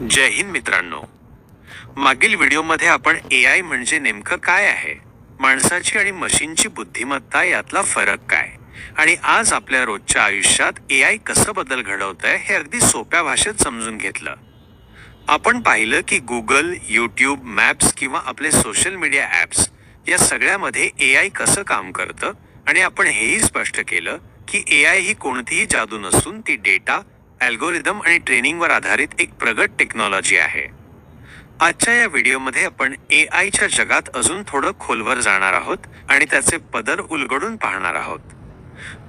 जय हिंद मित्रांनो. मागील व्हिडिओमध्ये आपण ए आय म्हणजे नेमकं काय आहे? माणसाची आणि मशीनची बुद्धिमत्ता यातला फरक काय? आणि आज आपल्या रोजच्या आयुष्यात ए आय कसं बदल घडवत आहे हे अगदी सोप्या भाषेत समजून घेतलं. आपण पाहिलं की गुगल यूट्यूब मॅप्स किंवा आपले सोशल मीडिया ॲप्स या सगळ्यामध्ये ए आय कसं काम करतं? आणि आपण हेही स्पष्ट केलं की ए आय ही कोणतीही जादू नसून ती डेटा अल्गोरिदम आणि ट्रेनिंगवर आधारित एक प्रगत टेक्नॉलॉजी आहे. आजच्या या व्हिडिओमध्ये आपण ए आयच्या जगात अजून थोडं खोलवर जाणार आहोत आणि त्याचे पदर उलगडून पाहणार आहोत.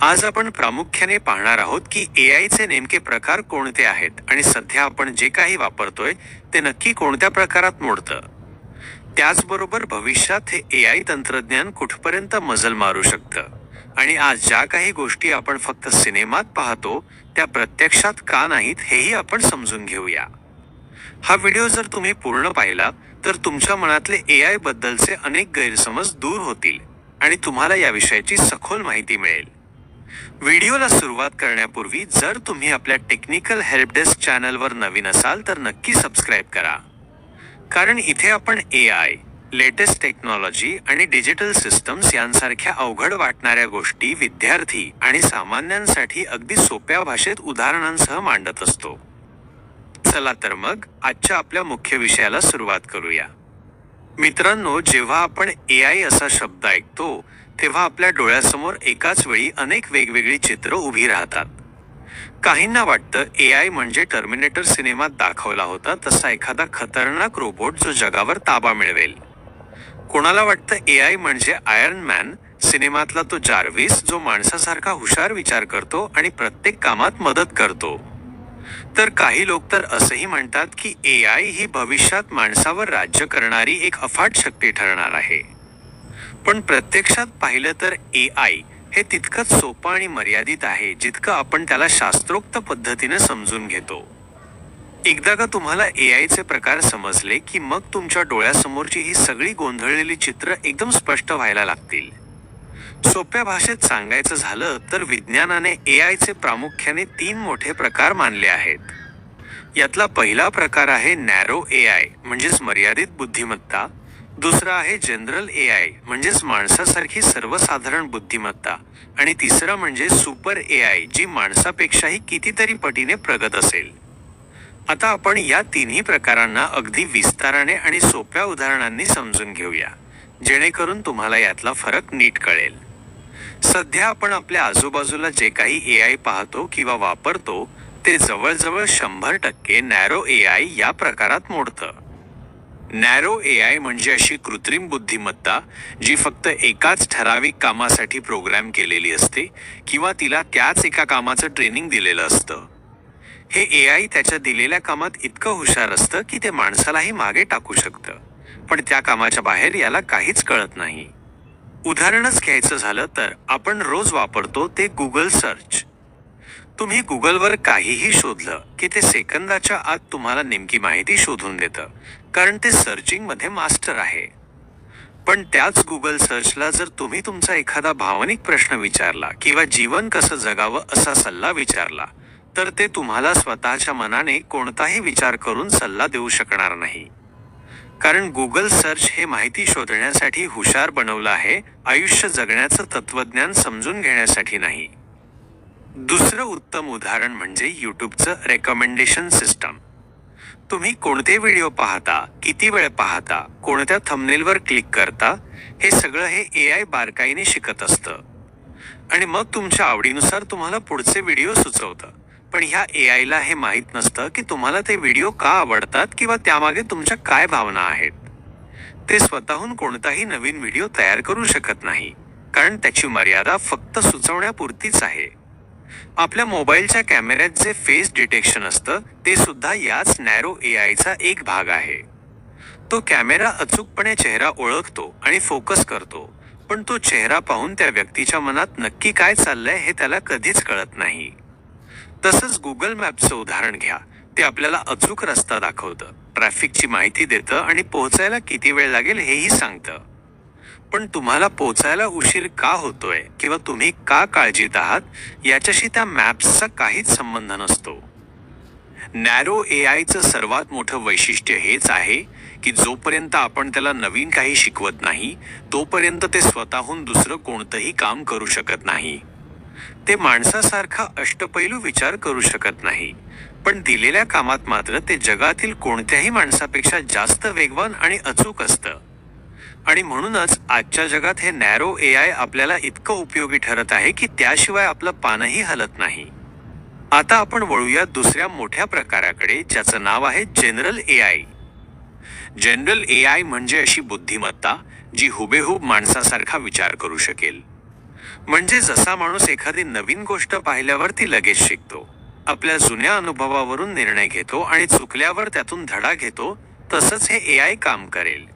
आज आपण प्रामुख्याने पाहणार आहोत की ए आयचे नेमके प्रकार कोणते आहेत आणि सध्या आपण जे काही वापरतोय ते नक्की कोणत्या प्रकारात मोडतं. त्याचबरोबर भविष्यात हे ए आय तंत्रज्ञान कुठपर्यंत मजल मारू शकतं. आणि आज ज्या काही गोष्टी आपण फक्त सिनेमात पाहतो त्या प्रत्यक्षात का नाहीत हेही आपण समजून घेऊया. हा व्हिडिओ जर तुम्ही पूर्ण पाहिला तर तुमच्या मनातले ए आय बद्दलचे अनेक गैरसमज दूर होतील आणि तुम्हाला याविषयीची सखोल माहिती मिळेल. व्हिडिओला सुरुवात करण्यापूर्वी जर तुम्ही आपल्या टेक्निकल हेल्पडेस्क चॅनलवर नवीन असाल तर नक्की सबस्क्राईब करा. कारण इथे आपण ए आय लेटेस्ट टेक्नॉलॉजी आणि डिजिटल सिस्टम्स यांसारख्या अवघड वाटणाऱ्या गोष्टी विद्यार्थी आणि सामान्यांसाठी अगदी सोप्या भाषेत उदाहरणांसह मांडत असतो. चला तर मग आजच्या आपल्या मुख्य विषयाला सुरुवात करूया. मित्रांनो जेव्हा आपण ए आय असा शब्द ऐकतो तेव्हा आपल्या डोळ्यासमोर एकाच वेळी अनेक वेगवेगळी चित्र उभी राहतात. काहींना वाटतं ए आय म्हणजे टर्मिनेटर सिनेमात दाखवला होता तसा एखादा खतरनाक रोबोट जो जगावर ताबा मिळवेल. कोणाला वाटतं ए आय म्हणजे आयर्न मॅन सिनेमातला तो जार्विस जो माणसासारखा हुशार विचार करतो आणि प्रत्येक कामात मदत करतो. तर काही लोक तर असंही म्हणतात की ए आय ही भविष्यात माणसावर राज्य करणारी एक अफाट शक्ती ठरणार आहे. पण प्रत्यक्षात पाहिलं तर ए आय हे तितकंच सोपं आणि मर्यादित आहे जितकं आपण त्याला शास्त्रोक्त पद्धतीने समजून घेतो. एकदा का तुम्हाला ए आयचे प्रकार समजले की मग तुमच्या डोळ्यासमोरची ही सगळी गोंधळलेली चित्र एकदम स्पष्ट व्हायला लागतील? सोप्या भाषेत सांगायचं झालं तर विज्ञानाने ए आयचे प्रामुख्याने तीन मोठे प्रकार मानले आहेत. यातला पहिला प्रकार आहे नॅरो ए आय म्हणजेच मर्यादित बुद्धिमत्ता. दुसरा आहे जनरल ए आय म्हणजेच माणसासारखी सर्वसाधारण बुद्धिमत्ता. आणि तिसरा म्हणजे सुपर ए आय जी माणसापेक्षाही कितीतरी पटीने प्रगत असेल. आता आपण या तिन्ही प्रकारांना अगदी विस्ताराने आणि सोप्या उदाहरणांनी समजून घेऊया जेणेकरून तुम्हाला यातला फरक नीट कळेल. सध्या आपण आपल्या आजूबाजूला जे काही ए आय पाहतो किंवा वापरतो ते जवळजवळ शंभर टक्के नॅरो ए आय या प्रकारात मोडतं. नॅरो ए आय म्हणजे अशी कृत्रिम बुद्धिमत्ता जी फक्त एकाच ठराविक कामासाठी प्रोग्रॅम केलेली असते किंवा तिला त्याच एका कामाचं ट्रेनिंग दिलेलं असतं. हे ए आय त्याच्या दिलेल्या कामात इतकं हुशार असतं की ते माणसालाही मागे टाकू शकतं. पण त्या कामाच्या बाहेर याला काहीच कळत नाही. उदाहरणच घ्यायचं झालं तर आपण रोज वापरतो ते गुगल सर्च तुम्ही गुगलवर काहीही शोधलं की ते सेकंदाच्या आत तुम्हाला नेमकी माहिती शोधून देतं कारण ते सर्चिंगमध्ये मास्टर आहे. पण त्याच गुगल सर्चला जर तुम्ही तुमचा एखादा भावनिक प्रश्न विचारला किंवा जीवन कसं जगावं असा सल्ला विचारला तर ते तुम्हाला स्वतःच्या मनाने कोणताही विचार करून सल्ला देऊ शकणार नाही. कारण गुगल सर्च हे माहिती शोधण्यासाठी हुशार बनवलं आहे आयुष्य जगण्याचं तत्वज्ञान समजून घेण्यासाठी नाही. दुसरं उत्तम उदाहरण म्हणजे यूट्यूबचं रेकमेंडेशन सिस्टम तुम्ही कोणते व्हिडिओ पाहता किती वेळ पाहता कोणत्या थंबनेलवर क्लिक करता हे सगळं हे ए आय बारकाईने शिकत असतं. आणि मग तुमच्या आवडीनुसार तुम्हाला पुढचे व्हिडिओ सुचवतं. पण ह्या ए आयला हे माहीत नसतं की तुम्हाला ते व्हिडिओ का आवडतात किंवा त्यामागे तुमच्या काय भावना आहेत. ते स्वतःहून कोणताही नवीन व्हिडिओ तयार करू शकत नाही कारण त्याची मर्यादा फक्त सुचवण्यापुरतीच आहे. आपल्या मोबाईलच्या कॅमेऱ्यात जे फेस डिटेक्शन असतं ते सुद्धा याच नॅरो ए आयचा एक भाग आहे. तो कॅमेरा अचूकपणे चेहरा ओळखतो आणि फोकस करतो पण तो चेहरा पाहून त्या व्यक्तीच्या मनात नक्की काय चाललंय हे त्याला कधीच कळत नाही. तसंच गुगल मॅपचं उदाहरण घ्या. ते आपल्याला अचूक रस्ता दाखवतं. ट्रॅफिकची माहिती देतं आणि पोहोचायला किती वेळ लागेल हेही सांगतं. पण तुम्हाला पोचायला उशीर का होतोय किंवा तुम्ही का काळजीत आहात याच्याशी त्या मॅप्सचा काहीच संबंध नसतो. नॅरो ए आयचं सर्वात मोठं वैशिष्ट्य हेच आहे की जोपर्यंत आपण त्याला नवीन काही शिकवत नाही तोपर्यंत ते स्वतःहून दुसरं कोणतंही काम करू शकत नाही. ते माणसासारखा अष्टपैलू विचार करू शकत नाही. पण दिलेल्या कामात मात्र ते जगातील कोणत्याही माणसापेक्षा जास्त वेगवान आणि अचूक असतं. आणि म्हणूनच आजच्या जगात हे नॅरो ए आय आपल्याला इतकं उपयोगी ठरत आहे की त्याशिवाय आपलं पानही हलत नाही. आता आपण वळूया दुसऱ्या मोठ्या प्रकाराकडे ज्याचं नाव आहे general A I general A I म्हणजे अशी बुद्धिमत्ता जी हुबेहूब माणसासारखा विचार करू शकेल. म्हणजे जसा माणूस एखादी नवीन गोष्ट पाहिल्यावर ती लगेच शिकतो. आपल्या जुन्या अनुभवावरून निर्णय घेतो आणि चुकल्यावर त्यातून धडा घेतो तसंच हे ए आय काम करेल.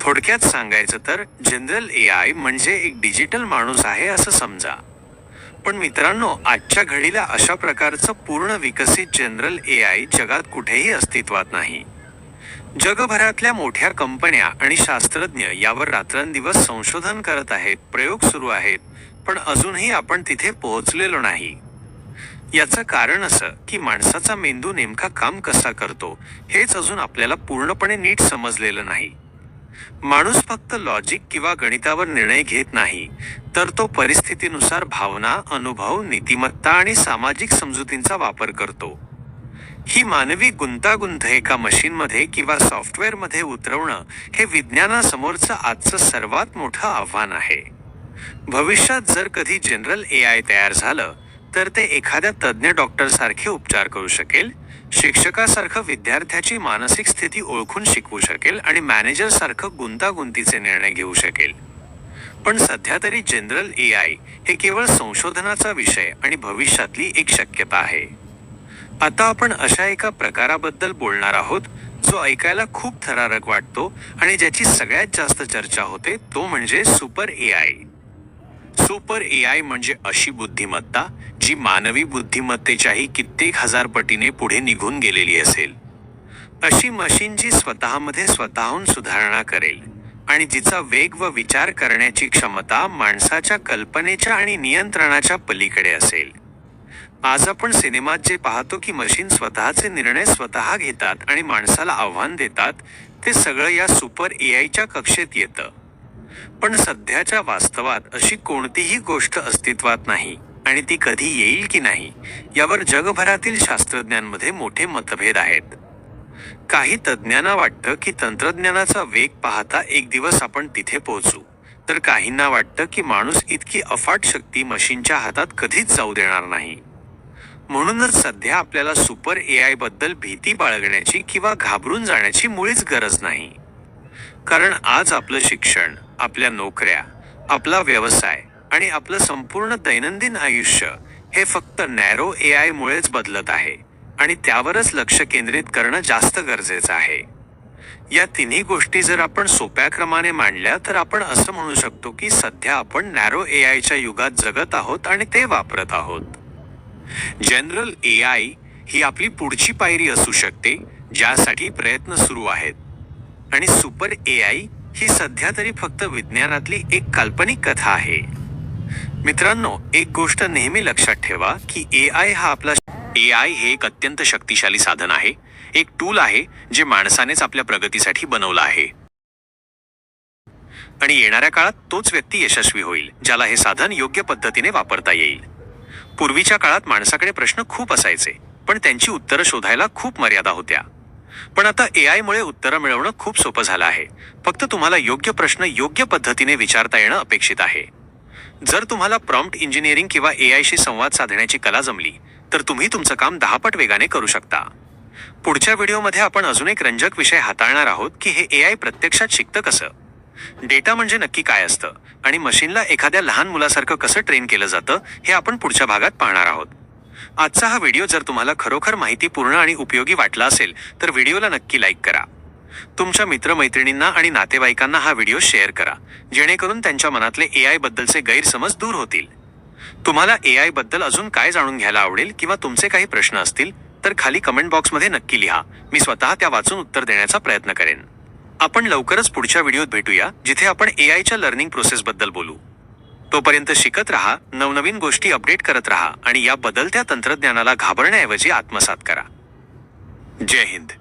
थोडक्यात सांगायचं तर जनरल ए आय म्हणजे एक डिजिटल माणूस आहे असं समजा. पण मित्रांनो आजच्या घडीला अशा प्रकारचं पूर्ण विकसित जनरल ए आय जगात कुठेही अस्तित्वात नाही. जगभरातल्या मोठ्या कंपन्या आणि शास्त्रज्ञ यावर रात्रंदिवस संशोधन करत आहेत प्रयोग सुरू आहेत पण अजूनही आपण तिथे पोहोचलेलो नाही. याचं कारण असं की माणसाचा मेंदू नेमका काम कसा करतो हेच अजून आपल्याला पूर्णपणे नीट समजलेलं नाही. माणूस फक्त लॉजिक किंवा गणितावर निर्णय घेत नाही तर तो परिस्थितीनुसार भावना अनुभव नीतिमत्ता आणि सामाजिक समजुतींचा वापर करतो. ही मानवी गुंतागुंत एका मशीनमध्ये किंवा सॉफ्टवेअरमध्ये उतरवणं हे विज्ञानासमोरचं आजचं सर्वात मोठं आव्हान आहे. भविष्यात जर कधी जनरल ए आय तयार झालं तर ते एखाद्या तज्ज्ञ डॉक्टरसारखे उपचार करू शकेल शिक्षकासारखं विद्यार्थ्याची मानसिक स्थिती ओळखून शिकवू शकेल आणि मॅनेजरसारखं गुंतागुंतीचे निर्णय घेऊ शकेल. पण सध्या तरी जनरल ए आय हे केवळ संशोधनाचा विषय आणि भविष्यातली एक शक्यता आहे. आता आपण अशा एका प्रकाराबद्दल बोलणार आहोत जो ऐकायला खूप थरारक वाटतो आणि ज्याची सगळ्यात जास्त चर्चा होते तो म्हणजे super A I super A I म्हणजे अशी बुद्धिमत्ता जी मानवी बुद्धिमत्तेच्याही कित्येक हजार पटीने पुढे निघून गेलेली असेल. अशी मशीन जी स्वतःमध्ये स्वतःहून सुधारणा करेल आणि जिचा वेग व विचार करण्याची क्षमता माणसाच्या कल्पनेच्या आणि नियंत्रणाच्या पलीकडे असेल. आज आपण सिनेमात जे पाहतो की मशीन स्वतःचे निर्णय स्वतः घेतात आणि माणसाला आव्हान देतात ते सगळं या सुपर ए आयच्या कक्षेत येतं. पण सध्याच्या वास्तवात अशी कोणतीही गोष्ट अस्तित्वात नाही आणि ती कधी येईल की नाही यावर जगभरातील शास्त्रज्ञांमध्ये मोठे मतभेद आहेत. काही तज्ज्ञांना वाटतं की तंत्रज्ञानाचा वेग पाहता एक दिवस आपण तिथे पोहोचू. तर काहींना वाटतं की माणूस इतकी अफाट शक्ती मशीनच्या हातात कधीच जाऊ देणार नाही. म्हणूनच सध्या आपल्याला सुपर ए आयबद्दल भीती बाळगण्याची किंवा घाबरून जाण्याची मुळीच गरज नाही. कारण आज आपलं शिक्षण आपल्या नोकऱ्या आपला व्यवसाय आणि आपलं संपूर्ण दैनंदिन आयुष्य हे फक्त नॅरो ए आयमुळेच बदलत आहे आणि त्यावरच लक्ष केंद्रित करणं जास्त गरजेचं आहे. या तिन्ही गोष्टी जर आपण सोप्या क्रमाने मांडल्या तर आपण असं म्हणू शकतो की सध्या आपण नॅरो ए आयच्या युगात जगत आहोत आणि ते वापरत आहोत. जनरल ए आय ही आपली पुढची पायरी असू शकते ज्यासाठी प्रयत्न सुरू आहेत. आणि सुपर ए आय ही सध्या तरी फक्त विज्ञानातली एक काल्पनिक कथा आहे. मित्रांनो एक गोष्ट नेहमी लक्षात ठेवा की ए आय हा आपला ए आय हे एक अत्यंत शक्तिशाली साधन आहे. एक टूल आहे जे माणसानेच आपल्या प्रगतीसाठी बनवलं आहे. आणि येणाऱ्या काळात तोच व्यक्ती यशस्वी होईल ज्याला हे साधन योग्य पद्धतीने वापरता येईल. पूर्वीच्या काळात माणसाकडे प्रश्न खूप असायचे पण त्यांची उत्तरं शोधायला खूप मर्यादा होत्या. पण आता ए आयमुळे उत्तरं मिळवणं खूप सोपं झालं आहे. फक्त तुम्हाला योग्य प्रश्न योग्य पद्धतीने विचारता येणं अपेक्षित आहे. जर तुम्हाला प्रॉम्प्ट इंजिनिअरिंग किंवा ए आयशी संवाद साधण्याची कला जमली तर तुम्ही तुमचं काम दहापट वेगाने करू शकता. पुढच्या व्हिडिओमध्ये आपण अजून एक रंजक विषय हाताळणार आहोत की हे ए आय प्रत्यक्षात शिकतं कसं? डेटा म्हणजे नक्की काय असतं? आणि मशीनला एखाद्या लहान मुलासारखं कसं ट्रेन केलं जातं? हे आपण पुढच्या भागात पाहणार आहोत. आजचा हा व्हिडिओ जर तुम्हाला खरोखर माहितीपूर्ण आणि उपयोगी वाटला असेल तर व्हिडिओला नक्की लाईक करा. तुमच्या मित्रमैत्रिणींना आणि नातेवाईकांना हा व्हिडिओ शेअर करा जेणेकरून त्यांच्या मनातले ए आय बद्दलचे गैरसमज दूर होतील. तुम्हाला ए आयबद्दल अजून काय जाणून घ्यायला आवडेल किंवा तुमचे काही प्रश्न असतील तर खाली कमेंट बॉक्समध्ये नक्की लिहा. मी स्वतः त्या वाचून उत्तर देण्याचा प्रयत्न करेन. आपण लवकरच पुढच्या व्हिडिओत भेटूया जिथे आपण ए आयच्या लर्निंग प्रोसेसबद्दल बोलू. तोपर्यंत शिकत राहा नवनवीन गोष्टी अपडेट करत राहा आणि या बदलत्या तंत्रज्ञानाला घाबरण्याऐवजी आत्मसात करा. जय हिंद.